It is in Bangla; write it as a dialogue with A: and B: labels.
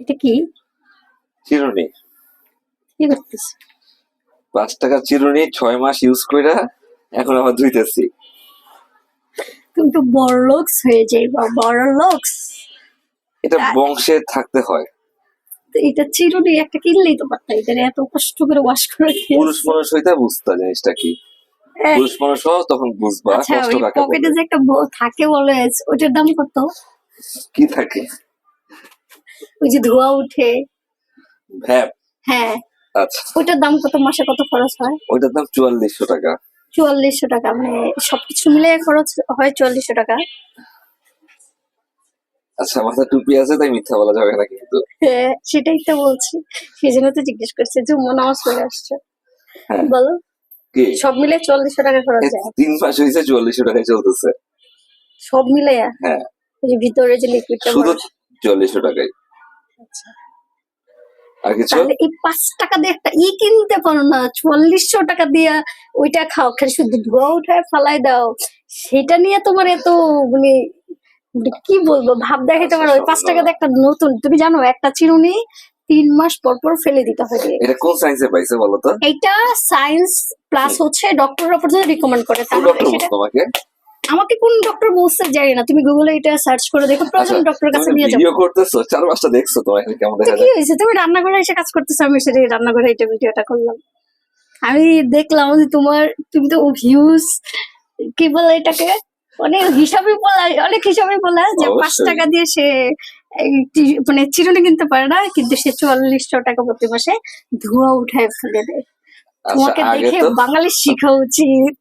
A: এটা কি?
B: চিরুনি।
A: কি করতেছ?
B: পাঁচ টাকা চিরুনি ছয় মাস ইউজ কইরা এখন আবার ধুইতেছি।
A: তুমি তো বড় লোকস হয়ে যাইবা বড় লোকস।
B: এটা বংশে থাকতে হয়।
A: এটা চিরুনি একটা কিনলেই তো পারতা এটা এত কষ্ট করে ওয়াশ করে
B: পুরুষ মানুষ হইতে বুঝতা জিনিসটা কি। পুরুষ মানুষ তখন বুঝবা
A: আচ্ছা
B: কষ্ট কাকে
A: পকেটে যে একটা থাকে বলে ওটার দাম কত?
B: কি থাকে?
A: ওই যে ধোয়া উঠে
B: ভ্যাপ
A: হ্যাঁ।
B: আচ্ছা।
A: ওইটার দাম কত মাসে কত খরচ হয়?
B: ওইটার দাম চুয়াল্লিশশো টাকা।
A: চুয়াল্লিশশো টাকা মানে সবকিছু মিলে খরচ হয় চুয়াল্লিশশো টাকা।
B: আচ্ছা মাথা টুপি আছে তাই মিথ্যা বলা যাবে না কিন্তু।
A: হ্যাঁ সেটাই তো বলছি। সেই জন্য তো জিজ্ঞেস করছি যে মন নামাজ পড়ে আসছে।
B: হ্যাঁ।
A: বলো। সব মিলে চুয়াল্লিশশো টাকা খরচ যায়
B: তিন মাস হয়েছে চুয়াল্লিশশো টাকায় চলতেছে।
A: সব মিলে
B: হ্যাঁ।
A: ওই যে ভিতরে যে লিকুইডটা
B: শুধু চুয়াল্লিশশো টাকায়। আর কিছু?
A: এই পাঁচ টাকা দিয়ে একটা ই কিনতে পারো না চুয়াল্লিশশো টাকা দিয়ে ওইটা খাও খালি শুধু ধোয়া উঠায় ফালাই দাও। সেটা নিয়ে তোমার এত মানে মানে কি বলব ভাব দেখাইতে পারো। ওই পাঁচ টাকা দিয়ে একটা নতুন তুমি জানো একটা চিরুনি তিন মাস পর পর ফেলে দিতে হবে।
B: এটা কোন সায়েন্সে পাইছে বলো তো?
A: এইটা সায়েন্স প্লাস হচ্ছে ডক্টররা পর্যন্ত রিকমেন্ড করে তাহলে সেটা আমাকে কোন ডক্টর বলছে জানি না। তুমি গুগলে এটা সার্চ করে দেখো প্রয়োজন ডক্টর কাছে নিয়ে যাব
B: ভিডিও করতেছো চার পাঁচটা দেখছ তোমার এখানে কেমন
A: তো
B: দেখা
A: কি হয়েছে? তুমি রান্নাঘরে এসে কাজ করতেছো আমি সেটা রান্নাঘরে এটা ভিডিওটা করলাম। আমি দেখলাম যে তোমার তুমি তো ভিউজ কি বলে এটাকে? অনেক হিসাবে বলা অনেক হিসাবে বলা যে পাঁচ টাকা দিয়ে সে মানে চিরুনি কিনতে পারে না কিন্তু সে চুয়াল্লিশশো টাকা প্রতি মাসে ধোয়া উঠায় ফেলে দেয়।
B: আচ্ছা
A: তোমাকে দেখে
B: তো
A: বাঙালি শেখা উচিত।